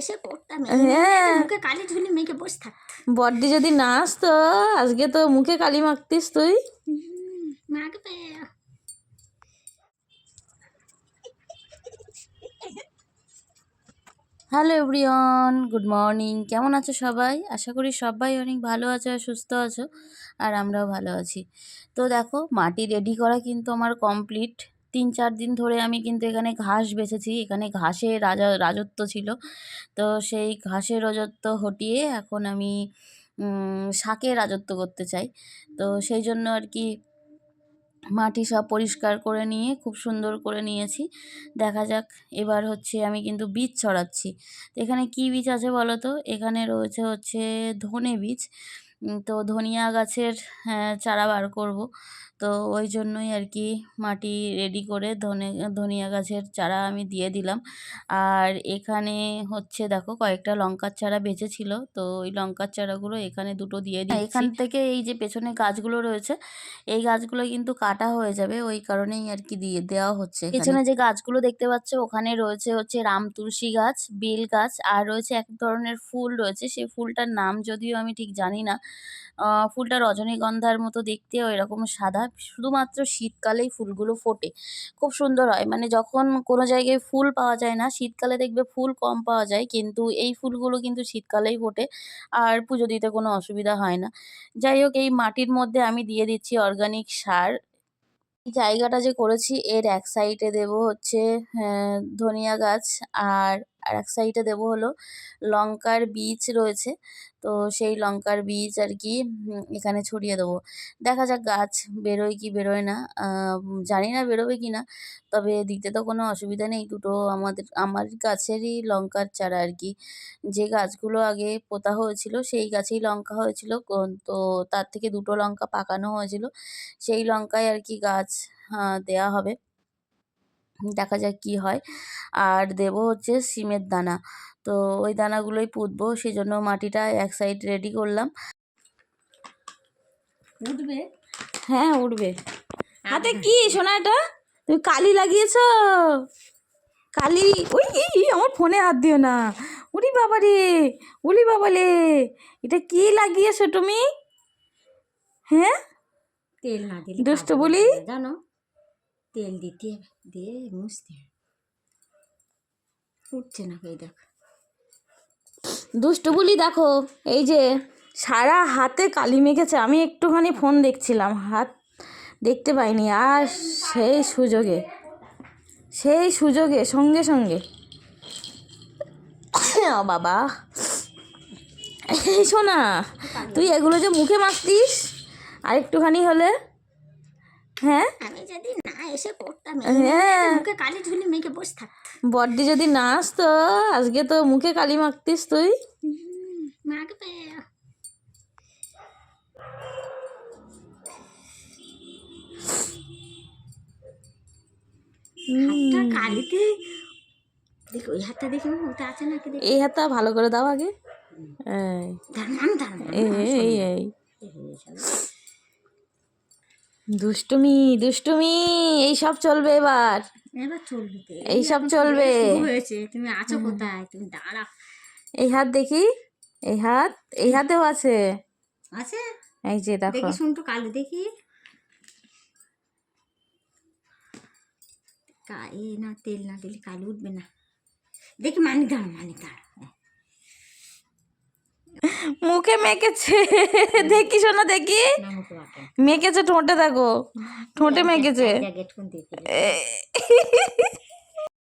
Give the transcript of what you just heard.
এসে করতাম হ্যাঁ। মুখে কালি ঝুলি মেখে বসে বড্ডি যদি না আসতো আজকে তো মুখে কালি মাখতিস তুই। মাখবে। হ্যালো এভরিওয়ান গুড মর্নিং কেমন আছো সবাই? আশা করি সবাই অনেক ভালো আছো আর সুস্থ আছো আর আমরাও ভালো আছি। তো দেখো মাটি রেডি করা কিন্তু আমার কমপ্লিট তিন চার দিন ধরে আমি কিন্তু এখানে ঘাস বেছেছি এখানে ঘাসে রাজা, রাজত্ব ছিল। তো সেই ঘাসের রাজত্ব হটিয়ে এখন আমি শাকে রাজত্ব করতে চাই। তো সেই জন্য আর কি মাটি সব পরিষ্কার করে নিয়ে, খুব সুন্দর করে নিয়েছি। দেখা যাক, এবার হচ্ছে আমি কিন্তু বীজ ছড়াচ্ছি। এখানে কি বীজ আছে বলো তো? এখানে রয়েছে হচ্ছে ধনে বীজ। তো ধনিয়া গাছের হ্যাঁ, চারা বার করব। তো ওই জন্যই আর কি মাটি রেডি করে ধনে ধনিয়া গাছের চারা আমি দিয়ে দিলাম। আর এখানে হচ্ছে দেখো কয়েকটা লঙ্কার চারা বেঁচেছিল। তো ওই লঙ্কার চারাগুলো এখানে দুটো দিয়ে দিই এখান থেকে এই যে পেছনে গাছগুলো রয়েছে এই গাছগুলো কিন্তু কাটা হয়ে যাবে। ওই কারণেই আর কি দিয়ে দেওয়া হচ্ছে পেছনে যে গাছগুলো দেখতে পাচ্ছ ওখানে রয়েছে হচ্ছে রাম তুলসী গাছ বেল গাছ আর রয়েছে এক ধরনের ফুল রয়েছে। সেই ফুলটার নাম যদিও আমি ঠিক জানি না ফুলটা রজনীগন্ধার মতো দেখতে ওই রকম সাদা শুধুমাত্র শীতকালেই ফুলগুলো ফোটে। খুব সুন্দর হয়। মানে যখন কোনো জায়গায় ফুল পাওয়া যায় না শীতকালে দেখবে ফুল কম পাওয়া যায় কিন্তু এই ফুলগুলো কিন্তু শীতকালেই ফোটে আর পুজো দিতে কোনো অসুবিধা হয় না। যাই হোক এই মাটির মধ্যে আমি দিয়ে দিচ্ছি অর্গানিক সার। জায়গাটা যে করেছি এর এক সাইডে দেবো হচ্ছে আহ, ধনিয়া গাছ আর আর এক সাইডে দেবো হলো লঙ্কার বীজ রয়েছে। তো সেই লঙ্কার বীজ আর কি এখানে ছড়িয়ে দেবো। দেখা যাক গাছ বেরোয় কি বেরোয় না। জানি না বেরোবে কি না। তবে দিতে তো কোনো অসুবিধা নেই। দুটো আমাদের, আমার গাছেরই লঙ্কার চারা আর কি। যে গাছগুলো আগে পোঁতা হয়েছিল, সেই গাছেই লঙ্কা হয়েছিল। তো তার থেকে দুটো লঙ্কা পাকানো হয়েছিল। সেই লঙ্কায় আর কি গাছ দেয়া হবে। দেখা যাক কি হয়। আর দেবো হচ্ছে সিমের দানা। তো ওই দানাগুলোই পুঁতবো সেই জন্য মাটিটা এক সাইড রেডি করলাম। উঠবে? হ্যাঁ উঠবে। হাতে কি সোনা এটা? তুমি কালি লাগিয়েছো? কালি ওই আমার ফোনে হাত দিও না। উরি বাবা রে উলি বাবা রে এটা কি লাগিয়েছো তুমি? হ্যাঁ? তেল না দিলে দুষ্টু বলি? জানো? তেল দিতে হবে দিয়ে মুছতে। হবে উঠছে না এই দেখ। দুষ্টু বলি দেখো, এই যে সারা হাতে কালি মেখেছে। আমি একটুখানি ফোন দেখছিলাম, হাত দেখতে পাইনি। আর সেই সুযোগে সেই সুযোগে, সঙ্গে সঙ্গে। বাবা। এই শোনা তুই এগুলো যে মুখে মাখতিস আর একটুখানি হলে হ্যাঁ? আমি এসে হ্যাঁ। মুখে কালি ঝুলি মেখে বসে বড্ডি যদি না আসতো আজকে তো মুখে কালি মাখতিস তুই। মাখবে। হাতটা কালিতে দেখি ওই হাতটা দেখি ওটা আছে নাকি এই হাতটা ভালো করে দাও আগে। এই। দুষ্টুমি দুষ্টুমি এই সব চলবে এবার। এবার চলবে এই সব চলবে। হয়েছে। তুমি আছো কোথায়? তুমি দাঁড়া এই হাত দেখি। এই হাত এই হাতেও আছে। আছে? এই যে দেখো। দেখি শুনটু কালি দেখি। কা- এ না তেল না দিলে কালি উঠবে না। দেখি মানিক দাঁড়া মানিক দাঁড়া মুখে মেখেছে। দেখি শোনা দেখি। মেখেছে ঠোঁটে দেখো ঠোঁটে মেখেছে